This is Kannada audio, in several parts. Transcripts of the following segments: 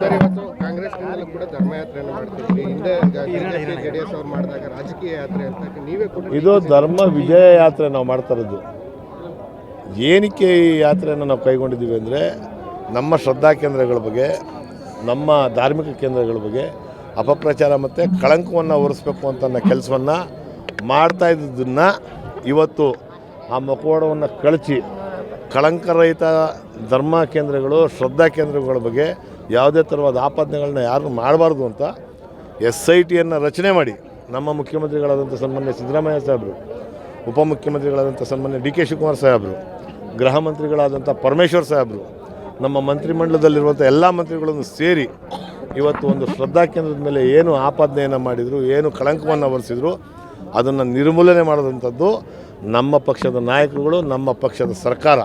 ಸರ್ ಇವತ್ತು ಕೂಡ ಧರ್ಮಯಾತ್ರೆಯನ್ನು ಮಾಡ್ತಿದ್ವಿ. ಹಿಂದೆ ಜೆಡಿಎಸ್ ಅವ್ರು ಮಾಡಿದಾಗ ರಾಜಕೀಯ ಯಾತ್ರೆ ಅಂತ ನೀವೇ ಕೂಡ ಇದು ಧರ್ಮ ವಿಜಯ ಯಾತ್ರೆ ನಾವು ಮಾಡ್ತಾ ಇರೋದು. ಏನಕ್ಕೆ ಈ ಯಾತ್ರೆಯನ್ನು ನಾವು ಕೈಗೊಂಡಿದ್ದೀವಿ ಅಂದರೆ ನಮ್ಮ ಶ್ರದ್ಧಾ ಕೇಂದ್ರಗಳ ಬಗ್ಗೆ ನಮ್ಮ ಧಾರ್ಮಿಕ ಕೇಂದ್ರಗಳ ಬಗ್ಗೆ ಅಪಪ್ರಚಾರ ಮತ್ತು ಕಳಂಕವನ್ನು ಹೊರಿಸ್ಬೇಕು ಅಂತ ಕೆಲಸವನ್ನು ಮಾಡ್ತಾ ಇದ್ದದನ್ನು ಇವತ್ತು ಆ ಮಕೋಡವನ್ನು ಕಳಚಿ ಕಳಂಕರಹಿತ ಧರ್ಮ ಕೇಂದ್ರಗಳು ಶ್ರದ್ಧಾ ಕೇಂದ್ರಗಳ ಬಗ್ಗೆ ಯಾವುದೇ ಥರವಾದ ಆಪಾದನೆಗಳನ್ನ ಯಾರು ಮಾಡಬಾರ್ದು ಅಂತ ಎಸ್ ಐ ಟಿಯನ್ನು ರಚನೆ ಮಾಡಿ ನಮ್ಮ ಮುಖ್ಯಮಂತ್ರಿಗಳಾದಂಥ ಸನ್ಮಾನ್ಯ ಸಿದ್ದರಾಮಯ್ಯ ಸಾಹೇಬರು, ಉಪಮುಖ್ಯಮಂತ್ರಿಗಳಾದಂಥ ಸನ್ಮಾನ್ಯ ಡಿ ಕೆ ಶಿವಕುಮಾರ್ ಸಾಹೇಬರು, ಗೃಹ ಮಂತ್ರಿಗಳಾದಂಥ ಪರಮೇಶ್ವರ್ ಸಾಹೇಬರು, ನಮ್ಮ ಮಂತ್ರಿಮಂಡಲದಲ್ಲಿರುವಂಥ ಎಲ್ಲ ಮಂತ್ರಿಗಳನ್ನು ಸೇರಿ ಇವತ್ತು ಒಂದು ಶ್ರದ್ಧಾ ಕೇಂದ್ರದ ಮೇಲೆ ಏನು ಆಪಾದನೆಯನ್ನು ಮಾಡಿದರು, ಏನು ಕಳಂಕವನ್ನು ಹೊರಿಸಿದ್ರು ಅದನ್ನು ನಿರ್ಮೂಲನೆ ಮಾಡಿದಂಥದ್ದು ನಮ್ಮ ಪಕ್ಷದ ನಾಯಕರುಗಳು, ನಮ್ಮ ಪಕ್ಷದ ಸರ್ಕಾರ.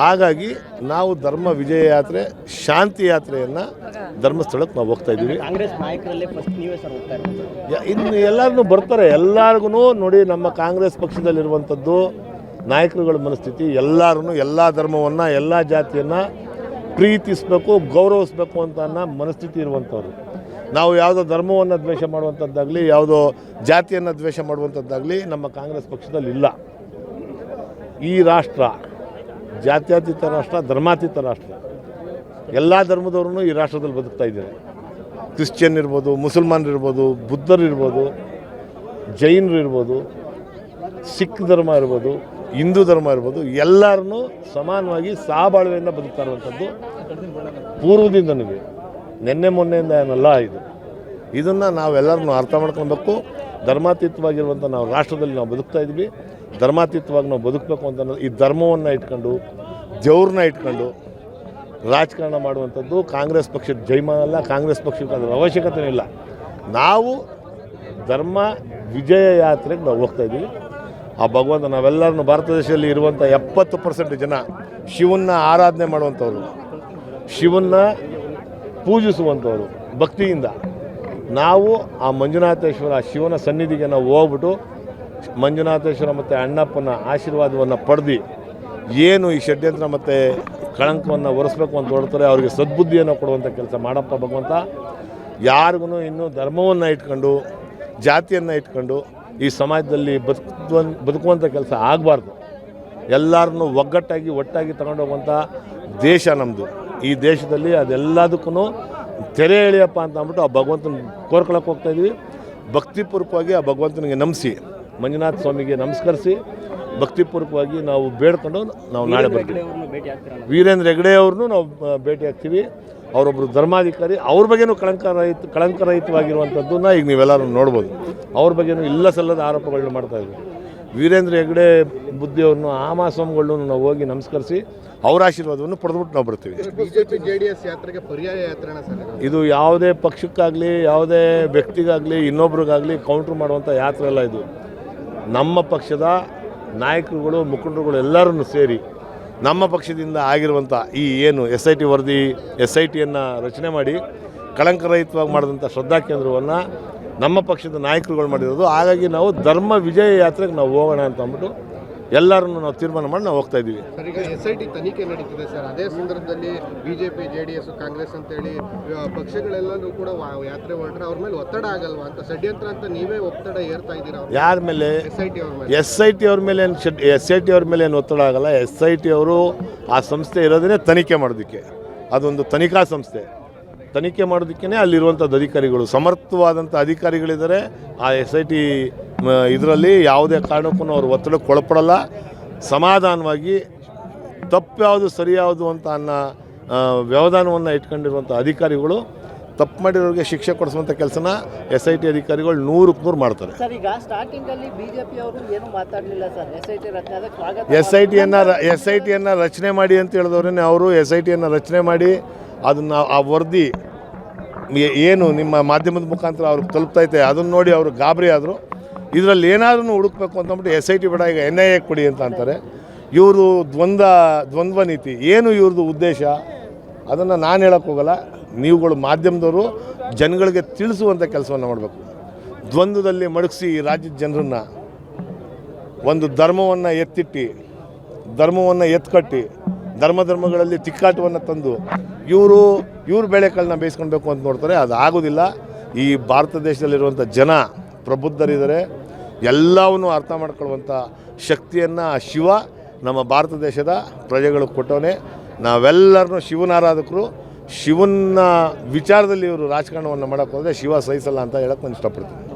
ಹಾಗಾಗಿ ನಾವು ಧರ್ಮ ವಿಜಯ ಯಾತ್ರೆ ಶಾಂತಿ ಯಾತ್ರೆಯನ್ನು ಧರ್ಮಸ್ಥಳಕ್ಕೆ ನಾವು ಹೋಗ್ತಾ ಇದ್ದೀವಿ. ಇನ್ನು ಎಲ್ಲರನ್ನೂ ಬರ್ತಾರೆ. ಎಲ್ಲರಿಗೂ ನೋಡಿ ನಮ್ಮ ಕಾಂಗ್ರೆಸ್ ಪಕ್ಷದಲ್ಲಿರುವಂಥದ್ದು ನಾಯಕರುಗಳ ಮನಸ್ಥಿತಿ ಎಲ್ಲರೂ ಎಲ್ಲ ಧರ್ಮವನ್ನು ಎಲ್ಲ ಜಾತಿಯನ್ನು ಪ್ರೀತಿಸಬೇಕು ಗೌರವಿಸಬೇಕು ಅಂತ ಅನ್ನೋ ಮನಸ್ಥಿತಿ ಇರುವಂಥವ್ರು. ನಾವು ಯಾವುದೋ ಧರ್ಮವನ್ನು ದ್ವೇಷ ಮಾಡುವಂಥದ್ದಾಗಲಿ ಯಾವುದೋ ಜಾತಿಯನ್ನು ದ್ವೇಷ ಮಾಡುವಂಥದ್ದಾಗಲಿ ನಮ್ಮ ಕಾಂಗ್ರೆಸ್ ಪಕ್ಷದಲ್ಲಿ ಇಲ್ಲ ಈ ರಾಷ್ಟ್ರ ಜಾತ್ಯತೀತ ರಾಷ್ಟ್ರ, ಧರ್ಮಾತೀತ ರಾಷ್ಟ್ರ. ಎಲ್ಲ ಧರ್ಮದವ್ರೂ ಈ ರಾಷ್ಟ್ರದಲ್ಲಿ ಬದುಕ್ತಾ ಇದ್ದಾರೆ. ಕ್ರಿಶ್ಚಿಯನ್ ಇರ್ಬೋದು ಬುದ್ಧರು ಇರ್ಬೋದು, ಜೈನರು ಇರ್ಬೋದು, ಸಿಖ್ ಧರ್ಮ ಇರ್ಬೋದು, ಹಿಂದೂ ಧರ್ಮ ಇರ್ಬೋದು, ಎಲ್ಲರನ್ನೂ ಸಮಾನವಾಗಿ ಸಹಬಾಳ್ವೆಯಿಂದ ಬದುಕ್ತಾ ಇರುವಂಥದ್ದು ಪೂರ್ವದಿಂದನೂ ನಿನ್ನೆ ಮೊನ್ನೆಯಿಂದ ಏನಲ್ಲ ಇದು. ಇದನ್ನು ನಾವೆಲ್ಲರನ್ನೂ ಅರ್ಥ ಮಾಡ್ಕೊಬೇಕು ಧರ್ಮಾತೀತವಾಗಿರುವಂಥ ನಾವು ರಾಷ್ಟ್ರದಲ್ಲಿ ನಾವು ಬದುಕ್ತಾ ಇದ್ವಿ ಧರ್ಮಾತೀತವಾಗಿ ನಾವು ಬದುಕಬೇಕು ಅಂತ ಈ ಧರ್ಮವನ್ನು ಇಟ್ಕೊಂಡು ದೇವ್ರನ್ನ ಇಟ್ಕೊಂಡು ರಾಜಕಾರಣ ಮಾಡುವಂಥದ್ದು ಕಾಂಗ್ರೆಸ್ ಪಕ್ಷದ ಜೈಮಾನ ಅಲ್ಲ, ಕಾಂಗ್ರೆಸ್ ಪಕ್ಷಕ್ಕೆ ಅದರ ಅವಶ್ಯಕತೆ ಇಲ್ಲ. ನಾವು ಧರ್ಮ ವಿಜಯ ಯಾತ್ರೆಗೆ ನಾವು ಹೋಗ್ತಾ ಇದ್ದೀವಿ. ಆ ಭಗವಂತ ನಾವೆಲ್ಲರನ್ನು ಭಾರತ ದೇಶದಲ್ಲಿ ಇರುವಂಥ ಎಪ್ಪತ್ತು ಪರ್ಸೆಂಟ್ ಜನ ಶಿವನ್ನ ಆರಾಧನೆ ಮಾಡುವಂಥವ್ರು, ಶಿವನ್ನ ಪೂಜಿಸುವಂಥವ್ರು ಭಕ್ತಿಯಿಂದ. ನಾವು ಆ ಮಂಜುನಾಥೇಶ್ವರ ಶಿವನ ಸನ್ನಿಧಿಗೆ ನಾವು ಹೋಗ್ಬಿಟ್ಟು ಮಂಜುನಾಥೇಶ್ವರ ಮತ್ತು ಅಣ್ಣಪ್ಪನ ಆಶೀರ್ವಾದವನ್ನು ಪಡೆದು ಏನು ಈ ಷಡ್ಯಂತ್ರ ಮತ್ತು ಕಳಂಕವನ್ನು ಒರೆಸ್ಬೇಕು ಅಂತ ಹೊರಡ್ತಾರೆ, ಅವರಿಗೆ ಸದ್ಬುದ್ಧಿಯನ್ನು ಕೊಡುವಂಥ ಕೆಲಸ ಮಾಡಪ್ಪ ಭಗವಂತ. ಯಾರಿಗೂ ಇನ್ನೂ ಧರ್ಮವನ್ನು ಇಟ್ಕೊಂಡು, ಜಾತಿಯನ್ನು ಇಟ್ಕೊಂಡು ಈ ಸಮಾಜದಲ್ಲಿ ಬದುಕು ಬದುಕುವಂಥ ಕೆಲಸ ಆಗಬಾರ್ದು. ಎಲ್ಲರನ್ನೂ ಒಗ್ಗಟ್ಟಾಗಿ, ಒಟ್ಟಾಗಿ ತಗೊಂಡೋಗುವಂಥ ದೇಶ ನಮ್ಮದು ಈ ದೇಶದಲ್ಲಿ ಅದೆಲ್ಲದಕ್ಕೂ ತೆರೆ ಎಳೆಯಪ್ಪ ಅಂತ ಅಂದ್ಬಿಟ್ಟು ಆ ಭಗವಂತನ ಕೋರ್ಕೊಳಕ್ಕೆ ಹೋಗ್ತಾ ಇದ್ವಿ. ಭಕ್ತಿಪೂರ್ವಕವಾಗಿ ಆ ಭಗವಂತನಿಗೆ ನಮಿಸಿ ಮಂಜುನಾಥ ಸ್ವಾಮಿಗೆ ನಮಸ್ಕರಿಸಿ ಭಕ್ತಿಪೂರ್ವಕವಾಗಿ ನಾವು ಬೇಡ್ಕೊಂಡು ನಾವು ನಾಳೆ ಬರ್ತೀವಿ. ವೀರೇಂದ್ರ ಹೆಗಡೆ ಅವ್ರನ್ನೂ ನಾವು ಭೇಟಿ ಆಗ್ತೀವಿ. ಅವರೊಬ್ಬರು ಧರ್ಮಾಧಿಕಾರಿ ಅವ್ರ ಬಗ್ಗೆನೂ ಕಳಂಕರಹಿತ ಕಳಂಕರಹಿತವಾಗಿರುವಂಥದ್ದನ್ನ ಈಗ ನೀವೆಲ್ಲರೂ ನೋಡ್ಬೋದು. ಅವ್ರ ಬಗ್ಗೆನೂ ಇಲ್ಲ ಸಲ್ಲದ ಆರೋಪಗಳನ್ನ ಮಾಡ್ತಾ ಇದ್ವಿ. ವೀರೇಂದ್ರ ಹೆಗ್ಡೆ ಬುದ್ಧಿಯವ್ರನ್ನು ಆಮಾಸ್ವಾಮಿಗಳನ್ನು ನಾವು ಹೋಗಿ ನಮಸ್ಕರಿಸಿ ಅವರ ಆಶೀರ್ವಾದವನ್ನು ಪಡೆದ್ಬಿಟ್ಟು ನಾವು ಬರ್ತೀವಿ ಬಿಜೆಪಿ ಜೆ ಯಾತ್ರೆಗೆ ಪರ್ಯಾಯ ಯಾತ್ರೆನ ಸರ್ ಇದು? ಇದು ಯಾವುದೇ ಪಕ್ಷಕ್ಕಾಗಲಿ ಯಾವುದೇ ವ್ಯಕ್ತಿಗಾಗಲಿ ಇನ್ನೊಬ್ರಿಗಾಗಲಿ ಕೌಂಟ್ರ್ ಮಾಡುವಂಥ ಯಾತ್ರೆ ಎಲ್ಲ ಇದು ನಮ್ಮ ಪಕ್ಷದ ನಾಯಕರುಗಳು ಮುಖಂಡರುಗಳು ಎಲ್ಲರನ್ನು ಸೇರಿ ನಮ್ಮ ಪಕ್ಷದಿಂದ ಆಗಿರುವಂಥ ಈ ಏನು ಎಸ್ ಐ ಟಿ ವರದಿ ಎಸ್ ಐ ಟಿಯನ್ನು ರಚನೆ ಮಾಡಿ ಕಳಂಕರಹಿತವಾಗಿ ಮಾಡಿದಂಥ ಶ್ರದ್ಧಾ ಕೇಂದ್ರವನ್ನು ನಮ್ಮ ಪಕ್ಷದ ನಾಯಕರುಗಳು ಮಾಡಿರೋದು. ಹಾಗಾಗಿ ನಾವು ಧರ್ಮ ವಿಜಯ ಯಾತ್ರೆಗೆ ನಾವು ಹೋಗೋಣ ಅಂತ ಅಂದ್ಬಿಟ್ಟು ಎಲ್ಲರನ್ನು ನಾವು ತೀರ್ಮಾನ ಮಾಡಿ ನಾವು ಹೋಗ್ತಾ ಇದ್ದೀವಿ. ಸರ್ ಈಗ ಎಸ್ ಐ ಟಿ ತನಿಖೆ ನಡೀತಿದೆ ಸರ್. ಅದೇ ಸಂದರ್ಭದಲ್ಲಿ BJP J D S Congress ಅಂತೇಳಿ ಪಕ್ಷಗಳೆಲ್ಲನೂ ಕೂಡ ವಾ- ಯಾತ್ರೆ ಹೊರಟ್ರೆ ಅವ್ರ ಮೇಲೆ ಒತ್ತಡ ಆಗಲ್ವಾ ಅಂತ ಷಡ್ಯಂತ್ರ ಅಂತ ನೀವೇ ಒತ್ತಡ ಏರ್ತಾ ಇದ್ದೀರಾ ಯಾರ ಮೇಲೆ? ಎಸ್ ಐ ಟಿ ಅವ್ರ ಮೇಲೆ. ಎಸ್ ಐ ಟಿ ಅವ್ರ ಮೇಲೆ ಏನು ಶೆಡ್ ಎಸ್ ಐ ಟಿ ಅವ್ರ ಮೇಲೆ ಏನು ಒತ್ತಡ ಆಗಲ್ಲ. ಎಸ್ ಐ ಟಿ ಅವರು ಆ ಸಂಸ್ಥೆ ಇರೋದನ್ನೇ ತನಿಖೆ ಮಾಡೋದಕ್ಕೆ. ಅದೊಂದು ತನಿಖಾ ಸಂಸ್ಥೆ. ತನಿಖೆ ಮಾಡೋದಕ್ಕೇ ಅಲ್ಲಿರುವಂಥದ್ದು ಅಧಿಕಾರಿಗಳು. ಸಮರ್ಥವಾದಂಥ ಅಧಿಕಾರಿಗಳಿದ್ದಾರೆ. ಆ ಎಸ್ ಐ ಟಿ ಇದರಲ್ಲಿ ಯಾವುದೇ ಕಾರಣಕ್ಕೂ ಅವರು ಒತ್ತಡಕ್ಕೆ ಒಳಪಡಲ್ಲ ಸಮಾಧಾನವಾಗಿ ತಪ್ಪು ಯಾವುದು ಸರಿ ಯಾವುದು ಅಂತ ಅನ್ನೋ ವ್ಯವಧಾನವನ್ನು ಇಟ್ಕೊಂಡಿರುವಂಥ ಅಧಿಕಾರಿಗಳು ತಪ್ಪು ಮಾಡಿರೋರಿಗೆ ಶಿಕ್ಷೆ ಕೊಡಿಸುವಂಥ ಕೆಲಸನ ಎಸ್ ಐ ಟಿ ಅಧಿಕಾರಿಗಳು ನೂರಕ್ಕೆ ನೂರು ಮಾಡ್ತಾರೆ. ಎಸ್ ಐ ಟಿ ರಚನೆ ಸ್ವಾಗತ ಎಸ್ ಐ ಟಿಯನ್ನು ಎಸ್ ಐ ಟಿಯನ್ನು ರಚನೆ ಮಾಡಿ ಅಂತ ಹೇಳಿದವ್ರೇ ಅವರು ಎಸ್ ಐ ಟಿಯನ್ನು ರಚನೆ ಮಾಡಿ ಅದನ್ನು ಆ ವರದಿ ಏನು ನಿಮ್ಮ ಮಾಧ್ಯಮದ ಮುಖಾಂತರ ಅವ್ರಿಗೆ ತಲುಪ್ತೈತೆ, ಅದನ್ನು ನೋಡಿ ಅವರು ಗಾಬರಿ ಆದರು. ಇದರಲ್ಲಿ ಏನಾದ್ರೂ ಹುಡುಕ್ಬೇಕು ಅಂತಂದ್ಬಿಟ್ಟು ಎಸ್ ಐ ಟಿ ಬೇಡ, ಈಗ ಎನ್ ಐ ಎ ಕೊಡಿ ಅಂತ ಅಂತಾರೆ. ಇವರು ದ್ವಂದ್ವ ದ್ವಂದ್ವ ನೀತಿ. ಏನು ಇವ್ರದ್ದು ಉದ್ದೇಶ? ಅದನ್ನು ನಾನು ಹೇಳಕ್ಕೆ ಹೋಗಲ್ಲ. ನೀವುಗಳು ಮಾಧ್ಯಮದವರು, ಜನಗಳಿಗೆ ತಿಳಿಸುವಂಥ ಕೆಲಸವನ್ನು ಮಾಡಬೇಕು. ದ್ವಂದ್ವದಲ್ಲಿ ಮಡಗಿಸಿ ಈ ರಾಜ್ಯದ ಜನರನ್ನು. ಒಂದು ಧರ್ಮವನ್ನು ಎತ್ತಿಟ್ಟು, ಧರ್ಮವನ್ನು ಎತ್ಕಟ್ಟಿ, ಧರ್ಮ ಧರ್ಮಗಳಲ್ಲಿ ತಿಕ್ಕಾಟವನ್ನು ತಂದು, ಇವರು ಇವ್ರು ಬೇಳೆಕಾಳನ್ನ ಬೇಯಿಸ್ಕೊಳ್ಬೇಕು ಅಂತ ನೋಡ್ತಾರೆ, ಅದು ಆಗೋದಿಲ್ಲ. ಈ ಭಾರತ ದೇಶದಲ್ಲಿರುವಂಥ ಜನ ಪ್ರಬುದ್ಧರಿದ್ದಾರೆ. ಎಲ್ಲವನ್ನು ಅರ್ಥ ಮಾಡ್ಕೊಳ್ಳುವಂಥ ಶಕ್ತಿಯನ್ನು ಶಿವ ನಮ್ಮ ಭಾರತ ದೇಶದ ಪ್ರಜೆಗಳು ಕೊಟ್ಟವನೇ. ನಾವೆಲ್ಲರನ್ನೂ ಶಿವನ ಆರಾಧಕರು ಶಿವನ ವಿಚಾರದಲ್ಲಿ ಇವರು ರಾಜಕಾರಣವನ್ನು ಮಾಡೋಕ್ಕೋದ್ರೆ ಶಿವ ಸಹಿಸಲ್ಲ ಅಂತ ಹೇಳಕ್ಕೆ ನಾನು ಇಷ್ಟಪಡ್ತೀನಿ.